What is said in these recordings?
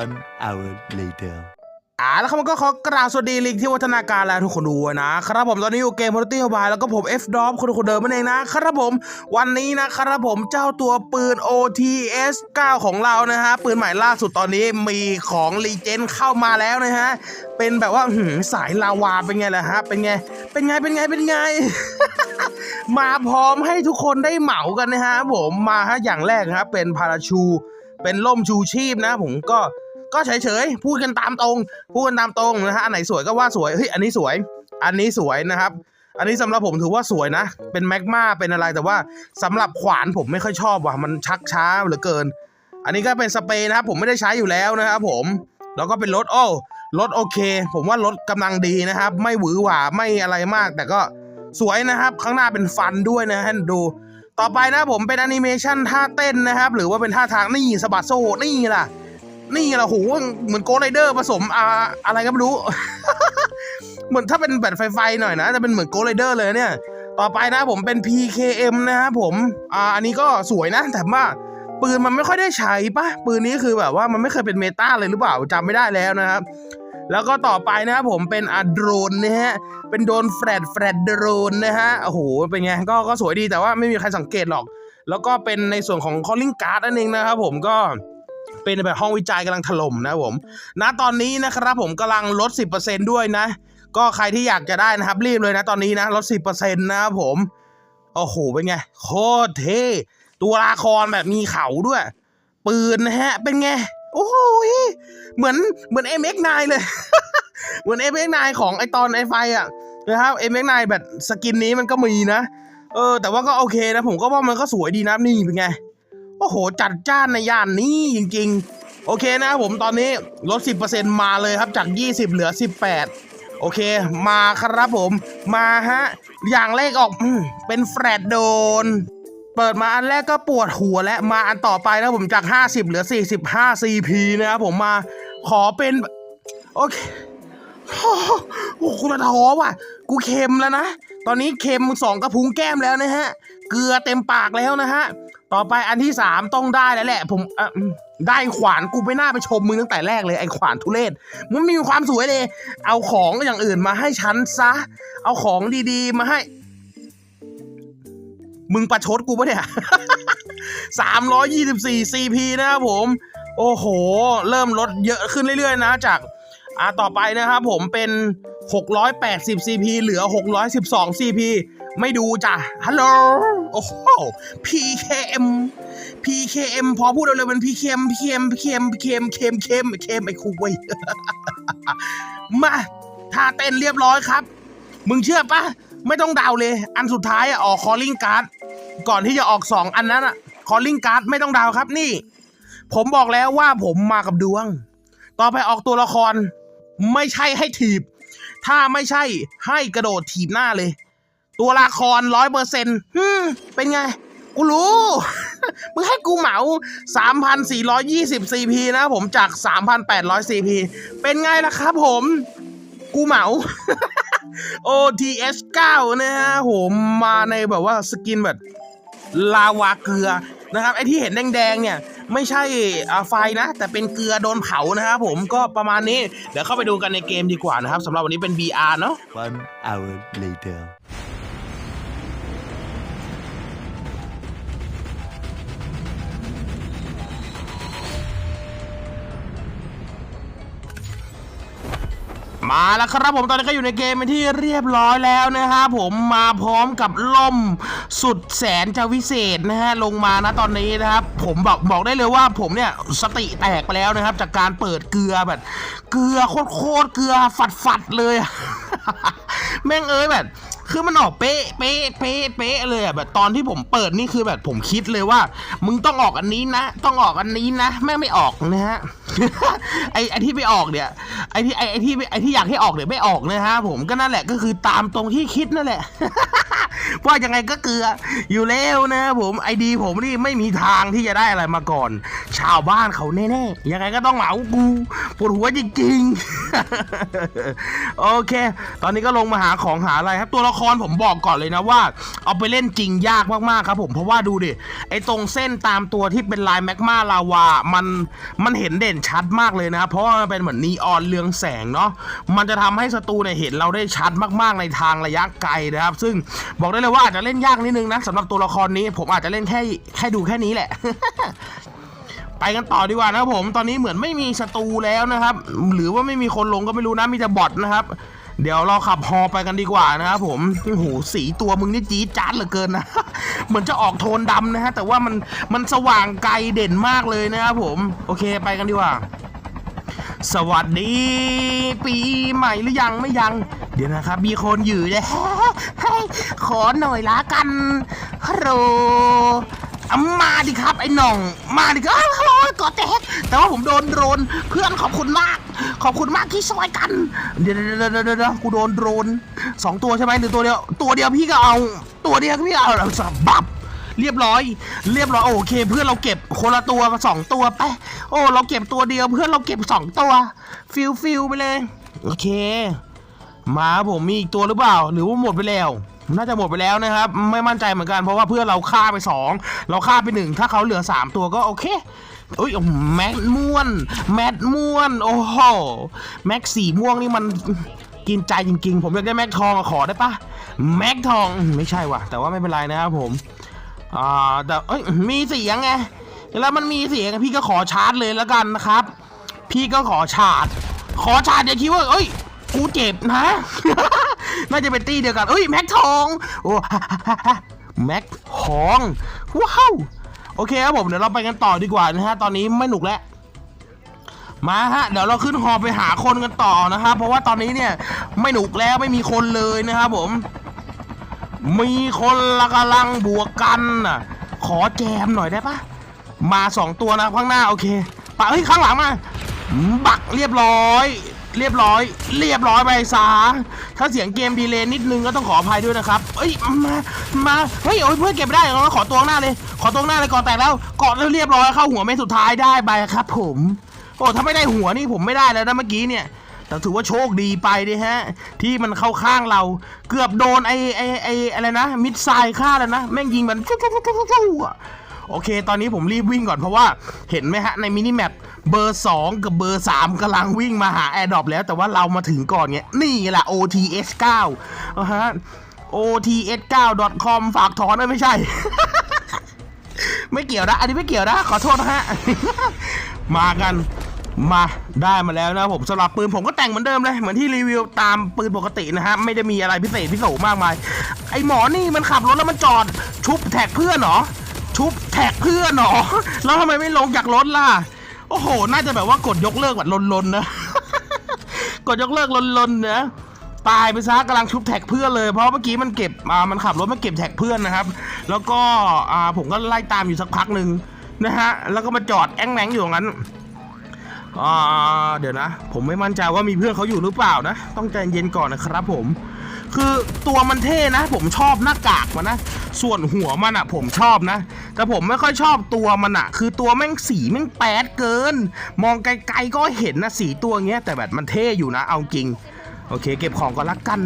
One hour later. อ่าแล้วเขามันก็ขอกราบสวัสดีลิงที่วัฒนาการและทุกคนดูนะครับผมตอนนี้อยู่เกมพอร์ตี้บายแล้วก็ผม F d o p คนคนเดิมนั่นเองนะครับผม วันนี้นะครับผมเจ้าตัวปืน OTS 9 ของเรานะฮะ ปืนใหม่ล่าสุดตอนนี้มีของรีเจนเข้ามาแล้วนะฮะ เป็นแบบว่าหืสายลาวาเป็นไงล่ะฮะ เป็นไง เป็นไงเป็นไงเป็นไงมาพร้อมให้ทุกคนได้เหมากันนะฮะผมมาฮะอย่างแรกครับเป็นพาราชู เป็นล่มชูชีพนะ ผมก็ ก็เฉยๆพูดกันตามตรง พูดกันตามตรงนะฮะอันไหนสวยก็ว่าสวยเฮ้ยอันนี้สวย อันนี้สวยนะครับ อันนี้สำหรับผมถือว่าสวยนะ เป็นแมกมาเป็นอะไรแต่ว่าสำหรับขวานผมไม่ค่อยชอบว่ะมันชักช้าเหลือเกิน อันนี้ก็เป็นสเปรย์นะครับผมไม่ได้ใช้อยู่แล้วนะครับผมแล้วก็เป็นรถโอ้รถโอเค ผมว่ารถกำลังดีนะครับ ไม่หวือหวาไม่อะไรมาก แต่ก็สวยนะครับ ข้างหน้าเป็นฟันด้วยนะฮะดู ต่อไปนะผมเป็นแอนิเมชันท่าเต้นนะครับ หรือว่าเป็นท่าทางนี่สะบัดโซ่นี่ล่ะ นี่ล่ะโหเหมือนโกไรเดอร์ผสมอ่าอะไรก็ไม่รู้ เหมือนถ้าเป็นแบบไฟๆหน่อยนะจะเป็นเหมือนโกไรเดอร์เลยเนี่ย ต่อไปนะผมเป็น PKM นะครับผมอ่าอันนี้ก็สวยนะ แต่ว่าปืนมันไม่ค่อยได้ใช้ปะปืนนี้คือแบบว่ามันไม่เคยเป็นเมตาเลยหรือเปล่าจำไม่ได้แล้วนะครับแล้วก็ต่อไปนะครับผมเป็นอะโดรนนะฮะ เป็นโดนแฟลตแฟลตโดรนนะฮะ โอ้โห เป็นไง ก็ก็สวยดีแต่ว่าไม่มีใครสังเกตหรอก แล้วก็เป็นในส่วนของ calling card นั่นเองนะครับผมก็ เป็นแบบห้องวิจัยกำลังถล่มนะผมณตอนนี้นะครับผมกำลังลด 10%ด้วยนะ ก็ใครที่อยากจะได้นะครับ รีบเลยนะตอนนี้นะลด 10%นะครับผมโอ้โหเป็นไงโคตรเท่ตัวละครแบบมีเขาด้วย ปืนนะฮะ เป็นไง โอ้โหเหมือนเหมือน MX9 เลย เหมือน MX9 ของไอตอนไอไฟอะนะครับ MX9 แบบสกินนี้มันก็มีนะ เออ แต่ว่าก็โอเคนะ ผมก็ว่ามันก็สวยดีนะนี่เป็นไง โอ้โห จัดจ้านในย่านนี้จริง ๆ โอเคนะครับผมตอนนี้ลด 10%มาเลยครับจาก 20 เหลือ 18 โอเค มาครับผมมาฮะ อย่างแรกออกเป็นแฟลตโดน เปิดมาอันแรกก็ปวดหัวและมาอันต่อไปนะผมจาก 50 เหลือ 45 CP นะครับผมมาขอเป็น โอเคโอ้โหกูระท้อว่ะ กูเค็มแล้วนะ ตอนนี้เค็มสองกระพุ้งแก้มแล้วนะฮะ เกลือเต็มปากแล้วนะฮะ ต่อไปอันที่สามต้องได้แล้วแหละ ผมเอ่อได้ขวานกูไม่น่าไปชมมึงตั้งแต่แรกเลยไอ้ขวานทุเรศมันมีความสวยเลย เอาของอย่างอื่นมาให้ฉันซะ เอาของดีๆ มาให้ มึงประชดกูปะเนี่ย324 CP นะครับผม โอ้โห เริ่มลดเยอะขึ้นเรื่อยๆนะจาก อ่าต่อไปนะครับผมเป็น 680 CP เหลือ 612 CP ไม่ดูจ้ะ ฮัลโหล โอ้โห PKM PKM พอพูดเร็วๆเป็น PKM PKM PKM PKM เค็มเค็มเค็มไอ้คุยมาท่าเต้นเรียบร้อยครับ มึงเชื่อปะไม่ต้องเดาเลย อันสุดท้ายอะออก calling card ก่อนที่จะออก 2 อันนั้นอะ calling card ไม่ต้องเดาครับนี่ ผมบอกแล้วว่าผมมากับดวง ต่อไปออกตัวละคร ไม่ใช่ให้ถีบ ถ้าไม่ใช่ให้กระโดดถีบหน้าเลย ตัวละครร้อยเปอร์เซ็นต์เป็นไง กูรู้ มึงให้กูเหมา 3,420 CP นะผมจาก 3,800 CP เป็นไงล่ะครับผม กูเหมา OTS 9 นะฮะผมมาในแบบว่าสกินแบบลาวาเกลือนะครับ ไอที่เห็นแดงๆเนี่ย ไม่ใช่ไฟนะ แต่เป็นเกลือโดนเผานะครับผมก็ประมาณนี้ เดี๋ยวเข้าไปดูกันในเกมดีกว่านะครับสำหรับวันนี้เป็น VR เนาะ One hour later. มาแล้วครับผมตอนนี้ก็อยู่ในเกมเป็นที่เรียบร้อยแล้วนะครับผมมาพร้อมกับล่มสุดแสนจะวิเศษนะฮะลงมานะตอนนี้นะครับผมบอกบอกได้เลยว่าผมเนี่ยสติแตกไปแล้วนะครับ จากการเปิดเกลือแบบ เกลือโคตรเกลือฝัดๆเลย แม่งเอ้ยแบบ คือมันออกเป๊ะเป๊ะเป๊ะเป๊ะเลยอะแบบตอนที่ผมเปิดนี่คือแบบผมคิดเลยว่า มึงต้องออกอันนี้นะ ต้องออกอันนี้นะแม่งไม่ออกนะฮะไอไอที่ไม่ออกเนี่ยไอที่ไอไอที่ไอที่อยากให้ออกเนี่ยไม่ออกนะฮะผมก็นั่นแหละก็คือตามตรงที่คิดนั่นแหละว่ายังไงก็เกลืออยู่แล้วนะผมไอดี ผมนี่ไม่มีทางที่จะได้อะไรมาก่อน ชาวบ้านเขาแน่ๆยังไงก็ต้องเหมากูปวดหัวจริงๆโอเค ตอนนี้ก็ลงมาหาของหาอะไรครับตัวละครผมบอกก่อนเลยนะว่า เอาไปเล่นจริงยากมากๆครับผมเพราะว่าดูดิไอ้ตรงเส้นตามตัวที่เป็นลายแมกมาลาวามันมันเห็นเด่นชัดมากเลยนะครับเพราะว่ามันเป็นเหมือนนีออนเรืองแสงเนาะมันจะทำให้ศัตรูเนี่ยเห็นเราได้ชัดมากๆในทางระยะไกลนะครับ ซึ่งบอกได้เลยว่าอาจจะเล่นยากนิดนึงนะสำหรับตัวละครนี้ ผมอาจจะเล่นแค่แค่ดูแค่นี้แหละไปกันต่อดีกว่านะครับผม ตอนนี้เหมือนไม่มีศัตรูแล้วนะครับ หรือว่าไม่มีคนลงก็ไม่รู้นะ มีแต่บอทนะครับ เดี๋ยวเราขับฮอไปกันดีกว่านะครับผมโอ้โหสีตัวมึงนี่จี๊ดจ๊าดเหลือเกินนะ เหมือนจะออกโทนดำนะฮะ แต่ว่ามันมันสว่างไกลเด่นมากเลยนะครับผม โอเคไปกันดีกว่า สวัสดี ปีใหม่หรือยังไม่ยัง เดี๋ยวนะครับ มีคนอยู่เลยให้ขอหน่อยละกันฮัลโหล อะมาดิครับไอ้หน่อง มาดิครับฮัลโหลกอแตกแต่ว่าผมโดนโดรนเพื่อนขอบคุณมาก ขอบคุณมากที่ช่วยกัน เดี๋ยวเดี๋ยวเดี๋ยวเดี๋ยวกูโดนโดรนสองตัวใช่ไหมหรือตัวเดียว ตัวเดียวพี่ก็เอา ตัวเดียวพี่เอาแล้วสับบับเรียบร้อย เรียบร้อยโอเค เพื่อนเราเก็บคนละตัวสองตัวไป โอ้เราเก็บตัวเดียวเพื่อนเราเก็บสองตัว ฟิลฟิลไปเลย โอเค มาผมมีอีกตัวหรือเปล่า หรือว่าหมดไปแล้ว น่าจะหมดไปแล้วนะครับ ไม่มั่นใจเหมือนกันเพราะว่าเพื่อนเราฆ่าไปสองเราฆ่าไปหนึ่งถ้าเขาเหลือสามตัวก็โอเคเอ้ยแม็กม่วน แมทม่วน โอ้โห แม็กสีม่วงนี่มันกินใจจริงๆ ผมอยากได้แม็กทองขอได้ปะแม็กทองไม่ใช่ว่ะ แต่ว่าไม่เป็นไรนะครับผมอ่าแต่เอ้ยมีเสียงไงแล้วมันมีเสียงพี่ก็ขอชาร์จเลยแล้วกันนะครับ พี่ก็ขอชาร์จขอชาร์จอย่าคิดว่าเอ้ยกูเจ็บนะ น่าจะเป็นตี้เดียวกันเอ้ยแม็กทองโอ้แม็กทองว้าวโอเคครับผมเดี๋ยวเราไปกันต่อดีกว่านะฮะตอนนี้ไม่หนุกแล้วมาฮะเดี๋ยวเราขึ้นฮอไปหาคนกันต่อนะครับเพราะว่าตอนนี้เนี่ยไม่หนุกแล้วไม่มีคนเลยนะครับผม มีคนละกำลังบวกกันน่ะขอแจมหน่อยได้ปะมาสองตัวนะข้างหน้าโอเคปะเฮ้ยข้างหลังมาบักเรียบร้อย เรียบร้อย เรียบร้อยไปซาถ้าเสียงเกมดีเลย์นิดนึงก็ต้องขออภัยด้วยนะครับเอ้ยมามาเฮ้ยโอ้ยเพื่อนเก็บได้เราขอตัวหน้าเลย ขอตัวหน้าเลยก่อนแตกแล้วเกาะแล้วเรียบร้อยเข้าหัวเม็ดสุดท้ายได้ไปครับ ผม โอ้ถ้าไม่ได้หัวนี่ผมไม่ได้แล้วนะเมื่อกี้เนี่ยแต่ถือว่าโชคดีไปดิฮะ ที่มันเข้าข้างเรา เกือบโดนไอ้ไอ้ไอ้อะไรนะ มิดไซล์ฆ่าแล้วนะ แม่งยิงมันฟูฟูฟูฟูฟูฟูอะ โอเค ตอนนี้ผมรีบวิ่งก่อนเพราะว่าเห็นไหมฮะ ในมินิแมปเบอร์ 2 กับเบอร์ 3กำลังวิ่งมาหาแอร์ดรอปแล้วแต่ว่าเรามาถึงก่อนเงี้ยนี่แหละ OTS 9อะฮะ OTS 9 com ฝากถอนด้ไม่ใช่ ไม่เกี่ยวนะ อันนี้ไม่เกี่ยวนะ ขอโทษนะฮะ มากันมาได้มาแล้วนะผมสำหรับปืนผมก็แต่งเหมือนเดิมเลย เหมือนที่รีวิวตามปืนปกตินะฮะ ไม่ได้มีอะไรพิเศษพิโสมากมาย ไอหมอนี่มันขับรถแล้วมันจอดชุบแท็กเพื่อนเหรอ ชุบแท็กเพื่อนหรอ แล้วทำไมไม่ลงจากรถล่ะ โอ้โห น่าจะแบบว่ากดยกเลิกแบบลนๆนะ กดยกเลิกลนๆนะตายไปซะกำลังชุบแท็กเพื่อนเลย เพราะเมื่อกี้มันเก็บอ่ามันขับรถมาเก็บแท็กเพื่อนนะครับ แล้วก็อ่าผมก็ไล่ตามอยู่สักพักหนึ่งนะฮะ แล้วก็มาจอดแอ้งแมงอยู่ตรงนั้นอ่าเดี๋ยวนะ ผมไม่มั่นใจว่ามีเพื่อนเขาอยู่หรือเปล่านะ ต้องใจเย็นก่อนนะครับผม คือตัวมันเท่นะ ผมชอบหน้ากากมันนะ ส่วนหัวมันอะผมชอบนะ แต่ผมไม่ค่อยชอบตัวมันอะคือตัวแม่งสีแม่งแปดเกิน มองไกลๆก็เห็นนะสีตัวเงี้ยแต่แบบมันเท่อยู่นะ เอาจริง โอเค เก็บของก่อนละกัน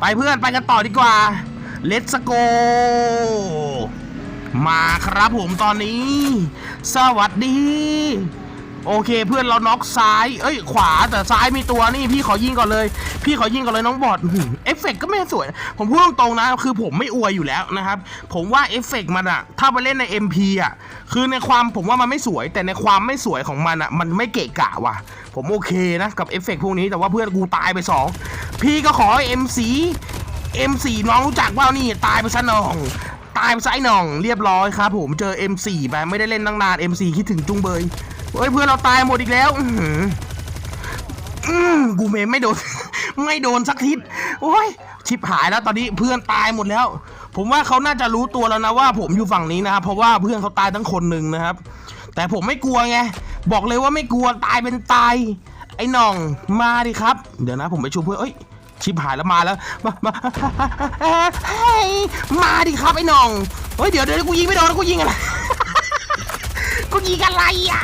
ไปเพื่อนไปกันต่อดีกว่า Let's go มาครับผมตอนนี้ สวัสดี โอเคเพื่อนเราน็อกซ้าย เอ้ย ขวาแต่ซ้ายมีตัวนี่พี่ขอยิงก่อนเลย พี่ขอยิงก่อนเลยน้องบอดเอฟเฟกต์ก็ไม่สวย ผมพูดตรงๆนะ คือผมไม่อวยอยู่แล้วนะครับ ผมว่าเอฟเฟกต์มันอะถ้าไปเล่นใน MP อะคือในความผมว่ามันไม่สวย แต่ในความไม่สวยของมันอะมันไม่เกะกะว่ะ ผมโอเคนะกับเอฟเฟกต์พวกนี้แต่ว่าเพื่อนกูตายไปสองพี่ก็ขอ MC M4 น้องรู้จักว่านี่ตายไปซะน้องตายไปซะไอ้น้องเรียบร้อยครับผมเจอ M4 ไปไม่ได้เล่นตั้งนาน M4 คิดถึงจุงเบย เฮ้ยเพื่อนเราตายหมดอีกแล้วอื้อหืออืมกูเมไม่โดน ไม่โดนสักทิศโอ้ยชิบหายแล้วตอนนี้เพื่อนตายหมดแล้ว ผมว่าเขาน่าจะรู้ตัวแล้วนะว่า ผมอยู่ฝั่งนี้นะครับเพราะว่าเพื่อนเขาตายทั้งคนหนึ่งนะครับ แต่ผมไม่กลัวไงบอกเลยว่าไม่กลัวตายเป็นตาย ไอ้หน่องมาดิครับ เดี๋ยวนะ ผมไปชูเพื่อนเอ้ยชิบหายแล้วมาแล้วมามาเฮ้ยมาดิครับไอ้หน่องเฮ้ยเดี๋ยวเดี๋ยวกูยิงไม่โดนกูยิงอะไรกูยิงอะไรอะ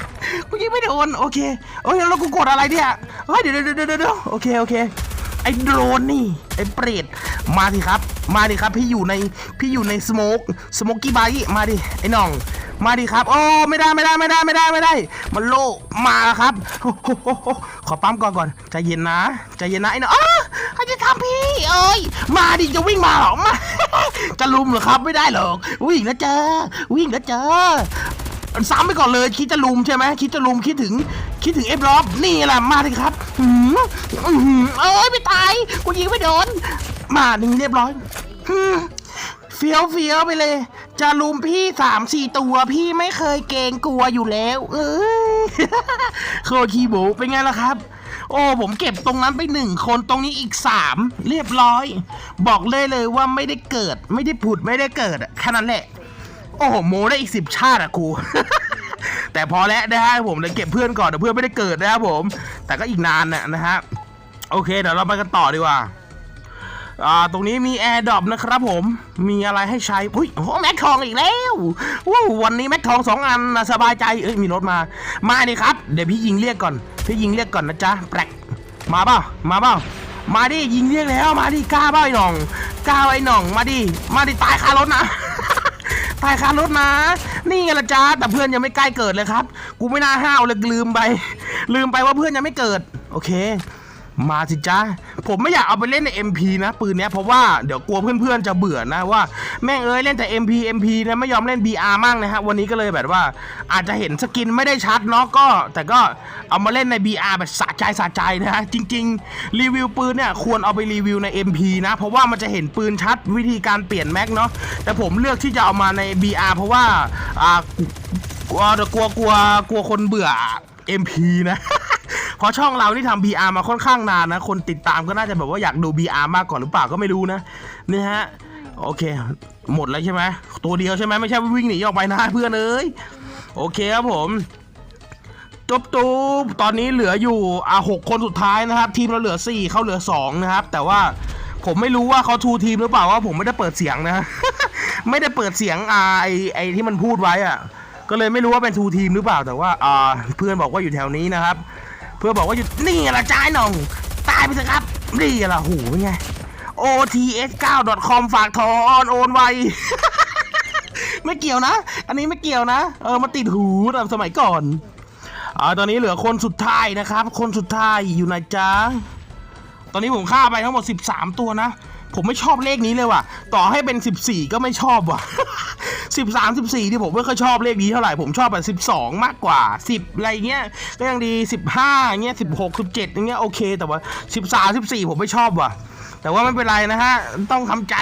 กูยิงไม่โดนโอเคเอ้ยแล้วกูกดอะไรเนี่ยเฮ้ยเดี๋ยวเดี๋ยวเดี๋ยวเดี๋ยวโอเคโอเคไอ้โดรนนี่ไอ้เปรตมาดิครับ มาดิครับพี่อยู่ในพี่อยู่ในสโมกสโมกกี้ไบมาดิไอ้น้อง มาดิครับโอ้ไม่ได้ไม่ได้ไม่ได้ไม่ได้ไม่ได้ มันโลมาครับขอปั๊มก่อนก่อนใจเย็นนะใจเย็นนะไอ้น้องอ้าใครจะทำพี่เอ้ยมาดิจะวิ่งมาเหรอมาจะลุมเหรอครับไม่ได้หรอกวิ่งแล้วเจอวิ่งแล้วเจอ ซ้ำไปก่อนเลยคิดจะลุมใช่ไหมคิดจะลุมคิดถึงคิดถึงเอฟรอบนี่แหละมาเลยครับหืมหือเอ้ยไม่ตายกูยิงไม่โดนมาหนึ่งเรียบร้อยเฟี้ยวเฟี้ยวไปเลย จะลุมพี่สามสี่ตัวพี่ไม่เคยเกรงกลัวอยู่แล้ว เอ้ยโคคีโบเป็นไงล่ะครับโอ้ผมเก็บตรงนั้นไปหนึ่งคนตรงนี้อีกสามเรียบร้อย บอกเลยเลยว่าไม่ได้เกิด ไม่ได้ผุดไม่ได้เกิดแค่นั้นแหละ โอ้โหโมได้อีกสิบชาติอะครู แต่พอแล้วนะฮะผมเลยเก็บเพื่อนก่อนเดี๋ยวเพื่อนไม่ได้เกิดนะครับผม แต่ก็อีกนานน่ะนะฮะโอเคเดี๋ยวเราไปกันต่อดีกว่าอ่า ตรงนี้มีแอร์ดรอปนะครับผม มีอะไรให้ใช้อุ้ยโอ้แม็กทองอีกแล้วว้าววันนี้แม็กทองสองอันนะสบายใจ เอ้ย มีรถมา มาดิครับ เดี๋ยวพี่ยิงเรียกก่อน พี่ยิงเรียกก่อนนะจ๊ะ แปลก มาเปล่า มาเปล่า มาดิยิงเรียกแล้ว มาดิกล้าเปล่าไอ้หน่อง กล้าไอ้หน่อง มาดิ มาดิตายคารถนะ ตายคารถนะ นี่ไงละจ้าแต่เพื่อนยังไม่ใกล้เกิดเลยครับ กูไม่น่าห้าวเลยลืมไป ลืมไปว่าเพื่อนยังไม่เกิด โอเค มาสิจ้าผมไม่อยากเอาไปเล่นใน MP นะ ปืนเนี้ยเพราะว่าเดี๋ยวกลัวเพื่อนๆจะเบื่อนะว่าแม่งเอ้ยเล่นแต่ MP MP นะไม่ยอมเล่น BR มั่งนะฮะวันนี้ก็เลยแบบว่า อาจจะเห็นสกินไม่ได้ชัดเนาะก็ แต่ก็เอามาเล่นใน BR แบบสะใจสะใจนะฮะจริง ๆ รีวิวปืนเนี่ยควรเอาไปรีวิวใน MP นะ เพราะว่ามันจะเห็นปืนชัดวิธีการเปลี่ยนแม็กเนาะแต่ผมเลือกที่จะเอามาใน BR เพราะว่าอ่ากลัวกลัวกลัวกลัวคนเบื่อ MP นะ ราะช่องเราที่ทำ BR มาค่อนข้างนานนะ คนติดตามก็น่าจะแบบว่าอยากดู BR มากก่อนหรือเปล่าก็ไม่รู้นะนี่ฮะโอเค หมดแล้วใช่ไหมตัวเดียวใช่ไหมไม่ใช่วิ่งหนีออกไปนะเพื่อนเอ้ยโอเคครับผมจบตูบตอนนี้เหลืออยู่อะหกคนสุดท้ายนะครับ ทีมเราเหลือสี่เขาเหลือสองนะครับ แต่ว่าผมไม่รู้ว่าเขาทูทีมหรือเปล่าว่าผมไม่ได้เปิดเสียงนะ ไม่ได้เปิดเสียงอ่าไอไอที่มันพูดไว้อะ ก็เลยไม่รู้ว่าเป็นทูทีมหรือเปล่าแต่ว่าอ่าเพื่อนบอกว่าอยู่แถวนี้นะครับ เพื่อบอกว่าหยุดนี่แหละจ้ายหน่อง ตายไปเถอะครับ นี่แหละหูเป็นไง ots9.com ฝากทอนโอนไว ไม่เกี่ยวนะ อันนี้ไม่เกี่ยวนะ เออมาติดหูแบบสมัยก่อนอ่าตอนนี้เหลือคนสุดท้ายนะครับ คนสุดท้ายอยู่ไหนจ๊ะ ตอนนี้ผมฆ่าไปทั้งหมด 13 ตัวนะ ผมไม่ชอบเลขนี้เลยว่ะ ต่อให้เป็น 14 ก็ไม่ชอบว่ะ 13 14ที่ผมไม่ค่อยชอบเลขนี้เท่าไหร่ ผมชอบแบบ12 มากกว่า 10 อะไรเงี้ย ก็ยังดี 15เงี้ย16 17อย่างเงี้ยโอเค แต่ว่า 13 14 ผมไม่ชอบว่ะ แต่ว่าไม่เป็นไรนะฮะ ต้องทำใจ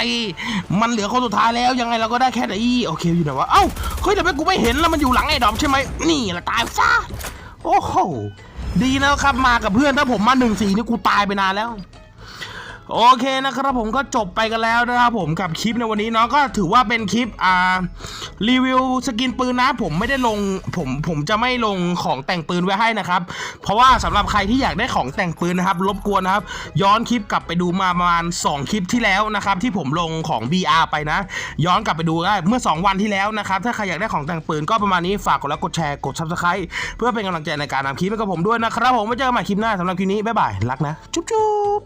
มันเหลือคนสุดท้ายแล้ว ยังไงเราก็ได้แค่ไหนโอเคอยู่ไหนวะ เอ้า เฮ้ยแต่ไม่กูไม่เห็นแล้วมันอยู่หลังไอ้ดอมใช่ไหม นี่แหละตายซะ โอ้โห ดีนะครับมากับเพื่อน ถ้าผมมาหนึ่งสี่นี่กูตายไปนานแล้ว โอเคนะครับผมก็จบไปกันแล้วนะครับผมกับคลิปในวันนี้เนาะก็ถือว่าเป็นคลิปอ่ารีวิวสกินปืนนะ ผมไม่ได้ลงผมผมจะไม่ลงของแต่งปืนไว้ให้นะครับ เพราะว่าสำหรับใครที่อยากได้ของแต่งปืนนะครับรบกวนนะครับ ย้อนคลิปกลับไปดูมาประมาณ 2 คลิปที่แล้วนะครับที่ผมลงของ BR ไปนะ ย้อนกลับไปดูได้เมื่อ 2 วันที่แล้วนะครับถ้าใครอยากได้ของแต่งปืนก็ประมาณนี้ฝากกดไลค์กดแชร์กด Subscribe เพื่อเป็นกำลังใจในการทำคลิปให้กับผมด้วยนะครับผมไว้เจอกันใหม่คลิปหน้าสำหรับคลิปนี้บ๊ายบายรักนะ จุ๊บ